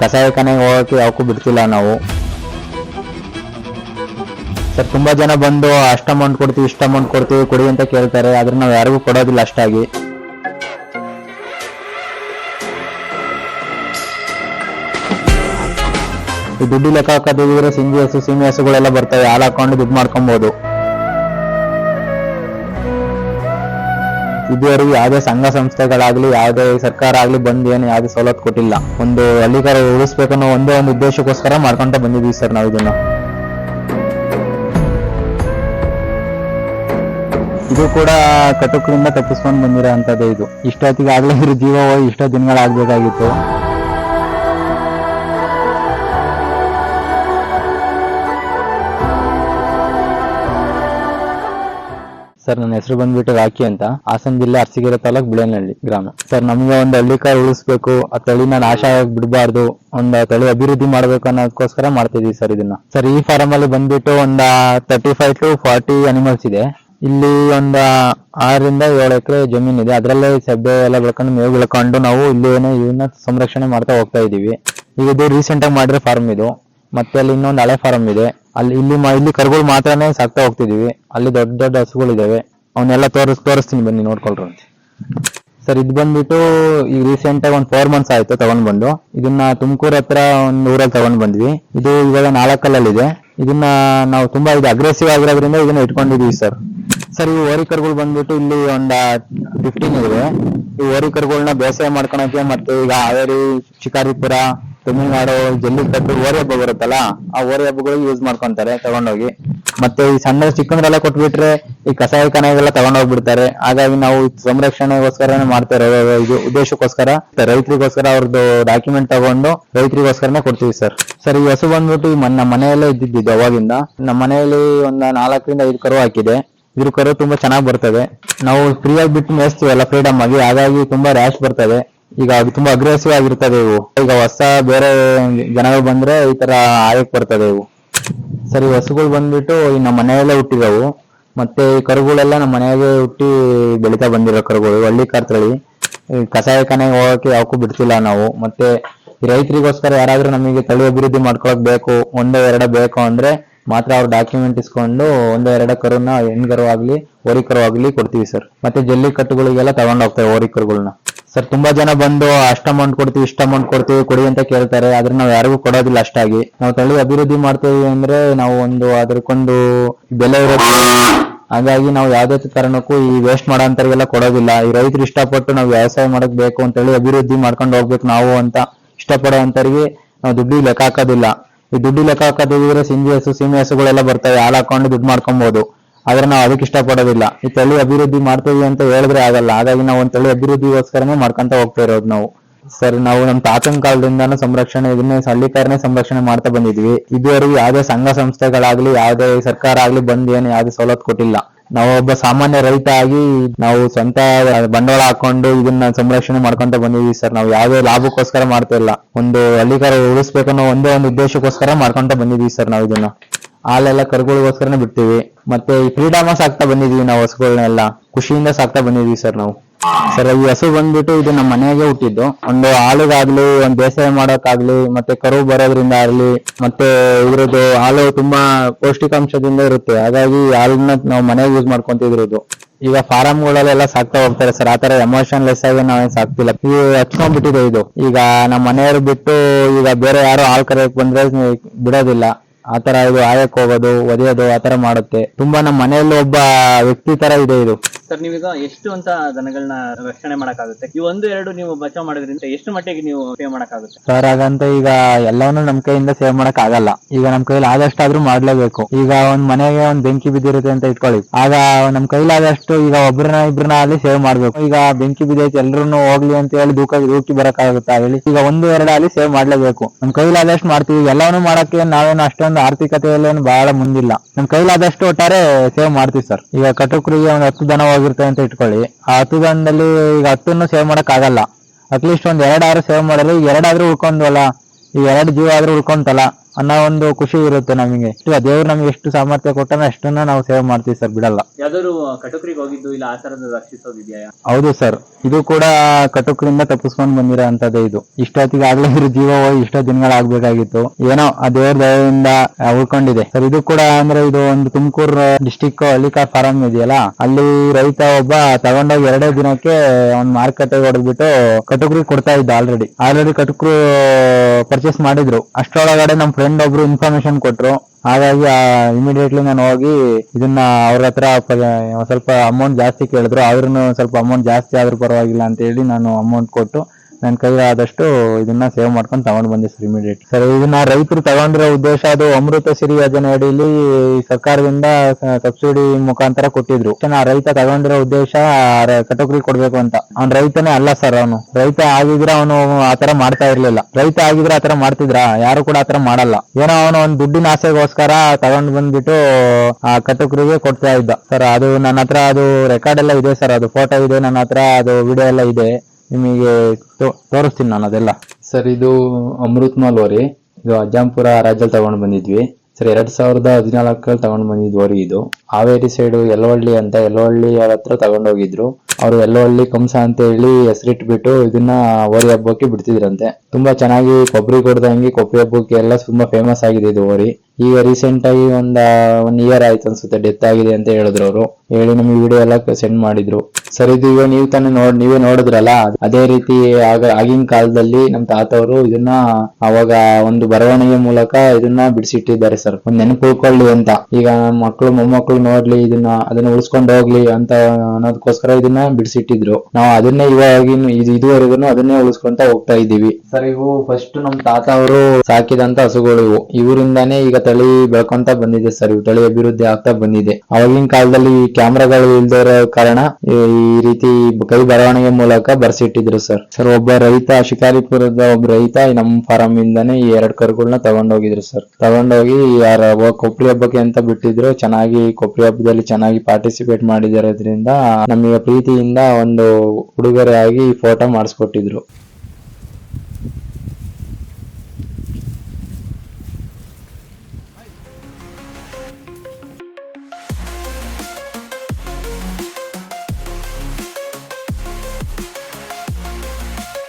ಕಸಾಯಿಖಾನೆಗೆ ಹೋಗಕ್ಕೆ ಯಾವಕ್ಕೂ ಬಿಡ್ತಿಲ್ಲ ನಾವು. ಸರ್, ತುಂಬಾ ಜನ ಬಂದು ಅಷ್ಟು ಅಮೌಂಟ್ ಕೊಡ್ತೀವಿ, ಇಷ್ಟು ಅಮೌಂಟ್ ಕೊಡ್ತೀವಿ, ಕೊಡಿ ಅಂತ ಕೇಳ್ತಾರೆ, ಆದ್ರೆ ನಾವು ಯಾರಿಗೂ ಕೊಡೋದಿಲ್ಲ ಅಷ್ಟಾಗಿ. ದುಡ್ಡು ಲೆಕ್ಕ ಹಾಕೋದಿದ್ರೆ ಸಿಂಗಿ ಹಸು ಸೀಮೆ ಹಸುಗಳೆಲ್ಲ ಬರ್ತವೆ, ಹಾಲು ಹಾಕೊಂಡು ದುಡ್ಡು ಮಾಡ್ಕೊಬಹುದು ಇದುವರೆಗೂ ಯಾವುದೇ ಸಂಘ ಸಂಸ್ಥೆಗಳಾಗ್ಲಿ, ಯಾವುದೇ ಸರ್ಕಾರ ಆಗ್ಲಿ ಬಂದು ಏನು ಯಾವುದೇ ಸವಲತ್ತು ಕೊಟ್ಟಿಲ್ಲ. ಒಂದು ಹಳ್ಳಿಕಾರ ಉಳಿಸ್ಬೇಕನ್ನೋ ಒಂದೇ ಒಂದು ಉದ್ದೇಶಕ್ಕೋಸ್ಕರ ಮಾಡ್ಕೊಂತ ಬಂದಿದೀವಿ ಸರ್ ನಾವು ಇದನ್ನ. ಇದು ಕೂಡ ಕಟುಕರಿಂದ ಕಟ್ಟಿಸ್ಕೊಂಡು ಬಂದಿರೋ ಅಂತದೇ ಇದು. ಇಷ್ಟೊತ್ತಿಗೆ ಆಗ್ಲೇ ಇದ್ರ ಜೀವ ಹೋಗಿ ಇಷ್ಟೋ ದಿನಗಳಾಗ್ಬೇಕಾಗಿತ್ತು. ಸರ್, ನನ್ನ ಹೆಸರು ಬಂದ್ಬಿಟ್ಟು ರಾಖಿ ಅಂತ. ಹಾಸನ ಜಿಲ್ಲೆ ಅರಸಿಗೆರೆ ತಾಲೂಕ್ ಬಿಳನಹಳ್ಳಿ ಗ್ರಾಮ. ಸರ್, ನಮ್ಗೆ ಒಂದು ಹಳ್ಳಿ ಕಾರ್ ಉಳಿಸ್ಬೇಕು. ಆ ತಳಿ ನಾನು ಆಗಕ್ ಬಿಡಬಾರ್ದು. ಒಂದ್ ತಳಿ ಅಭಿವೃದ್ಧಿ ಮಾಡ್ಬೇಕು ಅನ್ನೋದಕ್ಕೋಸ್ಕರ ಮಾಡ್ತಿದೀವಿ ಸರ್ ಇದನ್ನ. ಸರ್, ಈ ಫಾರಂ ಅಲ್ಲಿ ಬಂದ್ಬಿಟ್ಟು ಒಂದ್ thirty five to forty animals ಇದೆ. ಇಲ್ಲಿ ಒಂದ ಆರರಿಂದ ಏಳು ಎಕರೆ ಜಮೀನ್ ಇದೆ. ಅದರಲ್ಲೇ ಸಬ್ಬೆ ಎಲ್ಲ ಬೆಳ್ಕೊಂಡು ಮೇವು ಬೆಳ್ಕೊಂಡು ನಾವು ಇಲ್ಲಿ ಇವನ್ನ ಸಂರಕ್ಷಣೆ ಮಾಡ್ತಾ ಹೋಗ್ತಾ ಇದೀವಿ. ಇದು ರೀಸೆಂಟ್ ಆಗಿ ಮಾಡಿರೋ ಫಾರ್ಮ್ ಇದು. ಮತ್ತೆ ಅಲ್ಲಿ ಇನ್ನೊಂದು ಹಳೆ ಫಾರ್ಮ್ ಇದೆ. ಅಲ್ಲಿ ಇಲ್ಲಿ ಇಲ್ಲಿ ಕರುಗಳು ಮಾತ್ರನೇ ಸಾಕ್ತಾ ಹೋಗ್ತಿದೀವಿ. ಅಲ್ಲಿ ದೊಡ್ಡ ದೊಡ್ಡ ಹಸುಗಳಿದಾವೆ. ಅವನ್ನೆಲ್ಲ ತೋರಿಸ್, ತೋರಿಸ್ತೀನಿ ಬನ್ನಿ ನೋಡ್ಕೊಳ್ರಂತೆ ಸರ್, ಇದು ಬಂದ್ಬಿಟ್ಟು ಈಗ ರೀಸೆಂಟ್ ಆಗಿ ಒಂದು ಫೋರ್ ಮಂತ್ಸ್ ಆಯ್ತು ತಗೊಂಡ್ ಬಂದು ಇದನ್ನ ತುಮಕೂರ್ ಹತ್ರ ಒಂದು ಊರಲ್ಲಿ ತಗೊಂಡ್ ಬಂದ್ವಿ ಇದು ಇವಾಗ ನಾಲ್ಕಲ್ಲಲ್ಲಿದೆ ಇದನ್ನ ನಾವು ತುಂಬಾ ಇದು ಅಗ್ರೆಸಿವ್ ಆಗಿರೋದ್ರಿಂದ ಇದನ್ನ ಇಟ್ಕೊಂಡಿದೀವಿ ಸರ್. ಸರ್, ಈ ಹೋರಿ ಬಂದ್ಬಿಟ್ಟು ಇಲ್ಲಿ ಒಂದ ಫಿಫ್ಟೀನ್ ಇದೆ ಈ ಹೋರಿ ಬೇಸಾಯ ಮಾಡ್ಕೊಳಕ್ಕೆ ಮತ್ತೆ ಈಗ ಹಾವೇರಿ, ಶಿಕಾರಿಪುರ ತಮಿಳ್ನಾಡು ಜಲ್ಲಿಕಟ್ಟು ಓರಿ ಹಬ್ಬ ಬರುತ್ತಲ್ಲ, ಆ ಓರಿ ಹಬ್ಬಗಳಿಗೆ ಯೂಸ್ ಮಾಡ್ಕೊಂತಾರೆ ತಗೊಂಡೋಗಿ. ಮತ್ತೆ ಈ ಸಣ್ಣ ಚಿಕ್ಕಂದ್ರೆಲ್ಲ ಕೊಟ್ಬಿಟ್ರೆ ಈ ಕಸಾಯ ಕನೆಗೆಲ್ಲ ತಗೊಂಡೋಗ್ಬಿಡ್ತಾರೆ. ಹಾಗಾಗಿ ನಾವು ಈ ಸಂರಕ್ಷಣೆಗೋಸ್ಕರನೇ ಮಾಡ್ತಾ ಇರೋ ಇದು ಉದ್ದೇಶಕ್ಕೋಸ್ಕರ. ರೈತರಿಗೋಸ್ಕರ ಅವ್ರದ್ದು ಡಾಕ್ಯುಮೆಂಟ್ ತಗೊಂಡು ರೈತರಿಗೋಸ್ಕರನೇ ಕೊಡ್ತೀವಿ ಸರ್. ಸರ್, ಈ ಹಸು ಬಂದ್ಬಿಟ್ಟು ನಮ್ಮ ಮನೆಯಲ್ಲೇ ಇದ್ದಿದ್ದು ಅವಾಗಿಂದ. ನಮ್ಮ ಮನೆಯಲ್ಲಿ ಒಂದ್ ನಾಲ್ಕರಿಂದ ಐದು ಕರು ಹಾಕಿದೆ. ಇದ್ರ ಕರು ತುಂಬಾ ಚೆನ್ನಾಗಿ ಬರ್ತದೆ. ನಾವು ಫ್ರೀ ಆಗಿ ಬಿಟ್ಟು ಮೇಯಿಸ್ತೀವಲ್ಲ ಫ್ರೀಡಮ್ ಆಗಿ. ಹಾಗಾಗಿ ತುಂಬಾ ರ್ಯಾಶ್ ಬರ್ತದೆ. ಈಗ ಅದು ತುಂಬಾ ಅಗ್ರೆಸಿವ್ ಆಗಿರ್ತದೆ ಇವು. ಈಗ ಹೊಸ ಬೇರೆ ಜನಗಳು ಬಂದ್ರೆ ಈ ತರ ಆಯಕ್ ಬರ್ತದೆ ಇವು. ಸರಿ, ಹಸುಗಳು ಬಂದ್ಬಿಟ್ಟು ಈ ನಮ್ಮ ಮನೆಯಲ್ಲೇ ಹುಟ್ಟಿದವು. ಮತ್ತೆ ಈ ಕರುಗಳೆಲ್ಲ ನಮ್ಮ ಮನೆಯಾಗೆ ಹುಟ್ಟಿ ಬೆಳಿತಾ ಬಂದಿರೋ ಕರುಗಳು. ಹಳ್ಳಿ ಕರ್ತಳಿ ಕಸಾಯ ಕನೆಗೆ ಹೋಗಕ್ಕೆ ಯಾವಕ್ಕೂ ಬಿಡ್ತಿಲ್ಲ ನಾವು. ಮತ್ತೆ ರೈತರಿಗೋಸ್ಕರ ಯಾರಾದ್ರೂ ನಮಗೆ ತಳಿ ಅಭಿವೃದ್ಧಿ ಮಾಡ್ಕೊಳಕ್ ಬೇಕು, ಒಂದೋ ಎರಡೋ ಬೇಕು ಅಂದ್ರೆ ಮಾತ್ರ ಅವ್ರ ಡಾಕ್ಯುಮೆಂಟ್ ಇಸ್ಕೊಂಡು ಒಂದೋ ಎರಡೋ ಕರುನ ಹೆಣ್ಗರು ಆಗ್ಲಿ ಓರಿ ಕರು ಆಗ್ಲಿ ಕೊಡ್ತೀವಿ ಸರ್. ಮತ್ತೆ ಜಲ್ಲಿ ಕಟ್ಟುಗಳಿಗೆಲ್ಲ ತಗೊಂಡೋಗ್ತಾರೆ ಹೋರಿ ಓರಿ ಕರುಗಳನ್ನ ಸರ್ ತುಂಬಾ ಜನ ಬಂದು ಅಷ್ಟು ಅಮೌಂಟ್ ಕೊಡ್ತೀವಿ, ಇಷ್ಟ ಅಮೌಂಟ್ ಕೊಡ್ತೀವಿ, ಕೊಡಿ ಅಂತ ಕೇಳ್ತಾರೆ. ಆದ್ರೆ ನಾವು ಯಾರಿಗೂ ಕೊಡೋದಿಲ್ಲ ಅಷ್ಟಾಗಿ. ನಾವು ತಳ್ಳಿ ಅಭಿವೃದ್ಧಿ ಮಾಡ್ತೀವಿ ಅಂದ್ರೆ ನಾವು ಒಂದು ಅದಕ್ಕೊಂದು ಬೆಲೆ ಇರೋದು. ಹಾಗಾಗಿ ನಾವು ಯಾವ್ದೇ ಕಾರಣಕ್ಕೂ ಈ ವೇಸ್ಟ್ ಮಾಡೋಂಥವ್ರಿಗೆಲ್ಲ ಕೊಡೋದಿಲ್ಲ. ಈ ರೈತರು ಇಷ್ಟಪಟ್ಟು ನಾವು ವ್ಯವಸಾಯ ಮಾಡಕ್ ಬೇಕು ಅಂತೇಳಿ ಅಭಿವೃದ್ಧಿ ಮಾಡ್ಕೊಂಡು ಹೋಗ್ಬೇಕು ನಾವು ಅಂತ ಇಷ್ಟಪಡೋಂಥವ್ರಿಗೆ ನಾವು ದುಡ್ಡು ಲೆಕ್ಕ ಹಾಕೋದಿಲ್ಲ. ಈ ದುಡ್ಡು ಲೆಕ್ಕ ಹಾಕೋದಿದ್ರೆ ಸಿಂಜಿ ಹಸು ಸೀಮೆ ಹಸುಗಳೆಲ್ಲ ಬರ್ತವೆ. ಹಾಲು ಹಾಕೊಂಡು ದುಡ್ಡು ಮಾಡ್ಕೊಬಹುದು ಆದ್ರೆ ನಾವು ಅದಕ್ಕೆ ಇಷ್ಟಪಡೋದಿಲ್ಲ. ಈ ತಳಿ ಅಭಿವೃದ್ಧಿ ಮಾಡ್ತೀವಿ ಅಂತ ಹೇಳಿದ್ರೆ ಆಗಲ್ಲ. ಹಾಗಾಗಿ ನಾವು ಒಂದ್ ತಳಿ ಅಭಿವೃದ್ಧಿಗೋಸ್ಕರನೇ ಮಾಡ್ಕೊಂತ ಹೋಗ್ತಾ ಇರೋದು ನಾವು. ಸರ್, ನಾವು ನಮ್ಮ ತಾತನ ಕಾಲದಿಂದಾನು ಸಂರಕ್ಷಣೆ, ಇದನ್ನೇ ಹಳ್ಳಿಕಾರನೇ ಸಂರಕ್ಷಣೆ ಮಾಡ್ತಾ ಬಂದಿದ್ವಿ. ಇದುವರೆಗೂ ಯಾವುದೇ ಸಂಘ ಸಂಸ್ಥೆಗಳಾಗ್ಲಿ, ಯಾವುದೇ ಸರ್ಕಾರ ಆಗ್ಲಿ ಬಂದ್ ಏನು ಯಾವ್ದೇ ಸವಲತ್ತು ಕೊಟ್ಟಿಲ್ಲ. ನಾವು ಒಬ್ಬ ಸಾಮಾನ್ಯ ರೈತ ಆಗಿ ನಾವು ಸ್ವಂತ ಬಂಡವಾಳ ಹಾಕೊಂಡು ಇದನ್ನ ಸಂರಕ್ಷಣೆ ಮಾಡ್ಕೊಂತ ಬಂದಿದೀವಿ ಸರ್. ನಾವು ಯಾವುದೇ ಲಾಭಕ್ಕೋಸ್ಕರ ಮಾಡ್ತಾ ಇಲ್ಲ. ಒಂದು ಹಳ್ಳಿಕಾರ ಉಳಿಸ್ಬೇಕನ್ನೋ ಒಂದೇ ಒಂದು ಉದ್ದೇಶಕ್ಕೋಸ್ಕರ ಮಾಡ್ಕೊಂತ ಬಂದಿದೀವಿ ಸರ್ ನಾವು ಇದನ್ನ. ಹಾಲೆಲ್ಲ ಕರುಗಳಿಗೋಸ್ಕರನೇ ಬಿಡ್ತೀವಿ. ಮತ್ತೆ ಈ ಫ್ರೀಡಮ್ ಸಾಕ್ತಾ ಬಂದಿದೀವಿ ನಾವು ಹಸುಗಳನ್ನೆಲ್ಲ ಖುಷಿಯಿಂದ ಸಾಕ್ತಾ ಬಂದಿದೀವಿ ಸರ್ ನಾವು. ಸರ್ ಈ ಹಸು ಬಂದ್ಬಿಟ್ಟು ಇದು ನಮ್ಮ ಮನೆಗೆ ಹುಟ್ಟಿದ್ದು. ಒಂದು ಹಾಲುಗಾಗ್ಲಿ, ಒಂದ್ ಬೇಸಾಯ ಮಾಡೋಕ್ಕಾಗ್ಲಿ, ಮತ್ತೆ ಕರು ಬರೋದ್ರಿಂದ ಆಗ್ಲಿ, ಮತ್ತೆ ಇದ್ರದ್ದು ಹಾಲು ತುಂಬಾ ಪೌಷ್ಟಿಕಾಂಶದಿಂದ ಇರುತ್ತೆ. ಹಾಗಾಗಿ ಹಾಲನ್ನ ನಾವು ಮನೆಗೆ ಯೂಸ್ ಮಾಡ್ಕೊಂತಿದ್ರದ್ದು ಈಗ ಫಾರಂಗಳಲ್ಲೆಲ್ಲ ಸಾಕ್ತಾ ಹೋಗ್ತಾರೆ ಸರ್ ಆತರ ಎಮೋಷನ್ ಲೆಸ್ ಆಗಿ ನಾವೇನ್ ಸಾಕ್ತಿಲ್ಲ. ಈ ಹಚ್ಕೊಂಡ್ಬಿಟ್ಟಿದೆ ಇದು. ಈಗ ನಮ್ಮ ಮನೆಯವ್ರು ಬಿಟ್ಟು ಈಗ ಬೇರೆ ಯಾರು ಹಾಲು ಕರೆಯಕ್ ಬಂದ್ರೆ ಬಿಡೋದಿಲ್ಲ. ಆತರ ಇದು ಆಯಕ್ ಹೋಗೋದು, ಒದೆಯೋದು ತರ ಮಾಡುತ್ತೆ ತುಂಬಾ ನಮ್ಮ ಮನೆಯಲ್ಲಿ ಒಬ್ಬ ವ್ಯಕ್ತಿ ತರ ಇದೆ ಇದು. ಸರ್ ನೀವೀಗ ಎಷ್ಟು ಅಂತ ದನಗಳನ್ನ ರಕ್ಷಣೆ ಮಾಡಕ್ಕಾಗುತ್ತೆ? ಈ ಒಂದು, ಎರಡು ನೀವು ಬಚಾವ್ ಮಾಡೋದ್ರಿಂದ ಎಷ್ಟು ಮಟ್ಟಿಗೆ ನೀವು ಸೇವ್ ಮಾಡಕ್ಕಾಗುತ್ತೆ? ಸರ್, ಹಾಗಂತ ಈಗ ಎಲ್ಲವನ್ನೂ ನಮ್ ಕೈಯಿಂದ ಸೇವ್ ಮಾಡಕ್ ಆಗಲ್ಲ ಈಗ ನಮ್ ಕೈಲಿ ಆದಷ್ಟಾದ್ರೂ ಮಾಡ್ಲೇಬೇಕು. ಈಗ ಒಂದ್ ಮನೆಗೆ ಒಂದ್ ಬೆಂಕಿ ಬಿದ್ದಿರುತ್ತೆ ಅಂತ ಇಟ್ಕೊಳ್ಳಿ. ಆಗ ನಮ್ ಕೈಲಾದಷ್ಟು ಈಗ ಒಬ್ರನ್ನ ಇಬ್ರನ್ನ ಅಲ್ಲಿ ಸೇವ್ ಮಾಡ್ಬೇಕು. ಈಗ ಬೆಂಕಿ ಬಿದ್ದೈತೆ ಎಲ್ರು ಹೋಗ್ಲಿ ಅಂತ ಹೇಳಿ ದೂಕ ದೂಕಿ ಬರಕ್ಕಾಗುತ್ತಾ ಹೇಳಿ, ಈಗ ಒಂದು, ಎರಡು ಅಲ್ಲಿ ಸೇವ್ ಮಾಡ್ಲೇಬೇಕು. ನಮ್ ಕೈಲಾದಷ್ಟು ಮಾಡ್ತೀವಿ. ಎಲ್ಲವನ್ನೂ ಮಾಡಕ್ಕೆ ನಾವೇನು ಅಷ್ಟೊಂದು ಆರ್ಥಿಕತೆಯಲ್ಲೇನು ಬಹಳ ಮುಂದಿಲ್ಲ. ನಮ್ ಕೈಲಾದಷ್ಟು ಒಟ್ಟಾರೆ ಸೇವ್ ಮಾಡ್ತೀವಿ ಸರ್. ಈಗ ಕಟುಕರಿಗೆ ಒಂದ್ ಹತ್ತು ದನ ಹೋಗಿರ್ತವೆ ಅಂತ ಇಟ್ಕೊಳ್ಳಿ. ಆ ಹತ್ತು ದಂಡದಲ್ಲಿ ಈಗ ಹತ್ತನ್ನು ಸೇವ್ ಮಾಡಕ್ ಆಗಲ್ಲ ಅಟ್ಲೀಸ್ಟ್ ಒಂದ್ ಎರಡಾದ್ರೂ ಸೇವ್ ಮಾಡಿದ್ರೆ ಈಗ ಎರಡಾದ್ರೂ ಉಳ್ಕೊಂಡ್ವಲ್ಲ? ಈ ಎರಡು ಜೀವ ಆದ್ರೂ ಉಳ್ಕೊಂತಲ್ಲ? ಅನ್ನೋ ಒಂದು ಖುಷಿ ಇರುತ್ತೆ ನಮಗೆ. ದೇವ್ರು ನಮ್ಗೆ ಎಷ್ಟು ಸಾಮರ್ಥ್ಯ ಕೊಟ್ಟಾನ ಅಷ್ಟನ್ನ ನಾವು ಸೇವೆ ಮಾಡ್ತೀವಿ ಸರ್ ಬಿಡಲ್ಲ. ಯಾವ್ದಾದ್ರು ಕಟುಕರಿಗೆ ಹೋಗಿದ್ದು ಇಲ್ಲ ಆ ತರದ ರಕ್ಷಿಸೋದಿದ್ಯಾ? ಹೌದು ಸರ್. ಇದು ಕೂಡ ಕಟುಕರಿಂದ ತಪ್ಪಿಸ್ಕೊಂಡ್ ಬಂದಿರೋ ಅಂತದೇ ಇದು. ಇಷ್ಟೊತ್ತಿಗೆ ಆಗ್ಲೇ ಇರೋ ಜೀವ ಹೋಗಿ ಇಷ್ಟೋ ದಿನಗಳಾಗ್ಬೇಕಾಗಿತ್ತು ಏನೋ ಆ ದೇವ್ರ ದಯದಿಂದ ಉಳ್ಕೊಂಡಿದೆ. ಸರ್ ಇದು ಕೂಡ ಅಂದ್ರೆ ಇದು ಒಂದು ತುಮಕೂರು ಡಿಸ್ಟಿಕ್ ಹಳ್ಳಿಕಾ ಫಾರಂ ಇದೆಯಲ್ಲ ಅಲ್ಲಿ ರೈತ ಒಬ್ಬ ತಗೊಂಡೋಗಿ ಎರಡೇ ದಿನಕ್ಕೆ ಒಂದ್ ಮಾರುಕಟ್ಟೆ ಹೊಡೆದ್ಬಿಟ್ಟು ಕಟುಕರಿಗೆ ಕೊಡ್ತಾ ಇದ್ದ ಆಲ್ರೆಡಿ ಆಲ್ರೆಡಿ ಕಟುಕರು ಪರ್ಚೇಸ್ ಮಾಡಿದ್ರು. ಅಷ್ಟರೊಳಗಡೆ ನಮ್ ಫ್ರೆಂಡ್ ಒಬ್ರು ಇನ್ಫಾರ್ಮೇಶನ್ ಕೊಟ್ರು. ಹಾಗಾಗಿ ಇಮಿಡಿಯೇಟ್ಲಿ ನಾನು ಹೋಗಿ ಇದನ್ನ ಅವ್ರ ಹತ್ರ ಸ್ವಲ್ಪ ಅಮೌಂಟ್ ಜಾಸ್ತಿ ಕೇಳಿದ್ರು. ಆದ್ರೂ ಸ್ವಲ್ಪ ಅಮೌಂಟ್ ಜಾಸ್ತಿ ಆದ್ರೂ ಪರವಾಗಿಲ್ಲ ಅಂತ ಹೇಳಿ ನಾನು ಅಮೌಂಟ್ ಕೊಟ್ಟು ನನ್ನ ಕೈ ಆದಷ್ಟು ಇದನ್ನ ಸೇವ್ ಮಾಡ್ಕೊಂಡು ತಗೊಂಡ್ ಬಂದೆ ಸರ್ ಇಮಿಡಿಯೇಟ್ ಸರ್, ಇದನ್ನ ರೈತರು ತಗೊಂಡಿರೋ ಉದ್ದೇಶ ಅದು ಅಮೃತ ಸಿರಿ ಯೋಜನೆ ಅಡಿಯಲ್ಲಿ ಸರ್ಕಾರದಿಂದ ಸಬ್ಸಿಡಿ ಮುಖಾಂತರ ಕೊಟ್ಟಿದ್ರು. ಆ ರೈತ ತಗೊಂಡಿರೋ ಉದ್ದೇಶ ಕಟೋಕರಿ ಕೊಡ್ಬೇಕು ಅಂತ. ಅವ್ನ ರೈತನೇ ಅಲ್ಲ ಸರ್ ಅವನು. ರೈತ ಆಗಿದ್ರೆ ಅವನು ಆತರ ಮಾಡ್ತಾ ಇರ್ಲಿಲ್ಲ. ರೈತ ಆಗಿದ್ರೆ ಆತರ ಮಾಡ್ತಿದ್ರ? ಯಾರು ಕೂಡ ಆತರ ಮಾಡಲ್ಲ. ಏನೋ ಅವನು ಒಂದ್ ದುಡ್ಡಿನ ಆಸೆಗೋಸ್ಕರ ತಗೊಂಡ್ ಬಂದ್ಬಿಟ್ಟು, ಆ ಕಟುಕರಿಗೆ ಕೊಡ್ತಾ ಇದ್ದ. ಸರ್, ಅದು ನನ್ನ ಹತ್ರ ಅದು ರೆಕಾರ್ಡ್ ಎಲ್ಲ ಇದೆ ಸರ್, ಅದು ಫೋಟೋ ಇದೆ, ನನ್ನ ಹತ್ರ ಅದು ವಿಡಿಯೋ ಎಲ್ಲ ಇದೆ. ನಿಮಗೆ ತೋರಿಸ್ತೀನಿ ನಾನು ಅದೆಲ್ಲ. ಸರ್, ಇದು ಅಮೃತ್ ಮಾಲ್ ಓರಿ ಇದು ಅಜ್ಜಂಪುರ ರಾಜ್ಯದಲ್ಲಿ ತಗೊಂಡ್ ಬಂದಿದ್ವಿ. ಸರ್, ಎರಡ್ ಸಾವಿರದ ಹದಿನಾಲ್ಕರಲ್ಲಿ ತಗೊಂಡ್ ಬಂದಿದ್ವಿ ಇದು. ಹಾವೇರಿ ಸೈಡು ಯಲ್ಲವಳ್ಳಿ ಅಂತ ಯಲ್ಲವಳ್ಳಿ ಅವ್ರ ಹತ್ರ ತಗೊಂಡೋಗಿದ್ರು ಅವ್ರು ಯಲ್ಲವಳ್ಳಿ ಕಂಸ ಅಂತ ಹೇಳಿ ಹೆಸರಿಟ್ಬಿಟ್ಟು ಇದನ್ನ ಓರಿ ಹಬ್ಬಕ್ಕೆ ಬಿಡ್ತಿದ್ರಂತೆ. ತುಂಬಾ ಚೆನ್ನಾಗಿ ಕೊಬ್ಬರಿ ಕೊಡ್ದಂಗೆ ಕೊಬ್ಬರಿ ಹಬ್ಬಕ್ಕೆ ಎಲ್ಲ ತುಂಬಾ ಫೇಮಸ್ ಆಗಿದೆ ಇದು ಹೋರಿ. ಈಗ ರೀಸೆಂಟ್ ಆಗಿ ಒಂದ್ ಒನ್ ಇಯರ್ ಆಯ್ತು ಅನ್ಸುತ್ತೆ ಡೆತ್ ಆಗಿದೆ ಅಂತ ಹೇಳಿದ್ರು ಅವರು. ಹೇಳಿ ನಮಗೆ ವಿಡಿಯೋ ಎಲ್ಲ ಸೆಂಡ್ ಮಾಡಿದ್ರು. ಸರ್, ಇದು ಈಗ ನೀವು ತಾನೇ ನೋಡ್, ನೀವೇ ನೋಡಿದ್ರಲ್ಲ? ಅದೇ ರೀತಿ ಆಗ, ಆಗಿನ ಕಾಲದಲ್ಲಿ ನಮ್ ತಾತವರು ಇದನ್ನ ಅವಾಗ ಒಂದು ಬರವಣಿಗೆ ಮೂಲಕ ಇದನ್ನ ಬಿಡಿಸಿಟ್ಟಿದ್ದಾರೆ ಸರ್. ಒಂದ್ ನೆನಪು ಉಳ್ಕೊಳ್ಳಿ ಅಂತ. ಈಗ ಮಕ್ಕಳು ಮೊಮ್ಮಕ್ಕಳು ನೋಡ್ಲಿ, ಇದನ್ನ, ಅದನ್ನ ಉಳಿಸ್ಕೊಂಡು ಹೋಗ್ಲಿ ಅಂತ ಅನ್ನೋದಕ್ಕೋಸ್ಕರ ಇದನ್ನ ಬಿಡಿಸಿಟ್ಟಿದ್ರು. ನಾವು ಅದನ್ನೇ ಇವಾಗಿನ, ಇದು ಇದುವರೆಗೂ ಅದನ್ನೇ ಉಳಿಸ್ಕೊಂತ ಹೋಗ್ತಾ ಇದೀವಿ ಸರ್, ಇವು ಫಸ್ಟ್ ನಮ್ ತಾತ ಅವರು ಸಾಕಿದಂತ ಹಸುಗಳು ಇವು ಇವರಿಂದಾನೇ ಈಗ ತಳಿ ಬೆಳ್ಕೊಂತ ಬಂದಿದೆ ಸರ್ ಇವು ತಳಿ ಅಭಿವೃದ್ಧಿ ಆಗ್ತಾ ಬಂದಿದೆ. ಅವಾಗಿನ ಕಾಲದಲ್ಲಿ ಕ್ಯಾಮ್ರಾಗಳು ಇಲ್ದೇ ಇರೋ ಕಾರಣ ಈ ರೀತಿ ಕೈ ಬರವಣಿಗೆ ಮೂಲಕ ಬರ್ಸಿಟ್ಟಿದ್ರು ಸರ್ ಸರ್ ಒಬ್ಬ ರೈತ, ಶಿಕಾರಿಪುರದ ಒಬ್ಬ ರೈತ ನಮ್ಮ ಫಾರಂ ಇಂದಾನೆ ಈ ಎರಡ್ ಕರುಗಳನ್ನ ತಗೊಂಡೋಗಿದ್ರು ಸರ್ ತಗೊಂಡೋಗಿ ಯಾರ ಕೊಪ್ಪಳಿ ಹಬ್ಬಕ್ಕೆ ಅಂತ ಬಿಟ್ಟಿದ್ರು. ಚೆನ್ನಾಗಿ ಕೊಪ್ಪಳಿ ಹಬ್ಬದಲ್ಲಿ ಚೆನ್ನಾಗಿ ಪಾರ್ಟಿಸಿಪೇಟ್ ಮಾಡಿದಾರೋದ್ರಿಂದ ನಮಗೆ ಪ್ರೀತಿಯಿಂದ ಒಂದು ಉಡುಗೊರೆ ಆಗಿ ಫೋಟೋ ಮಾಡಿಸ್ಕೊಟ್ಟಿದ್ರು.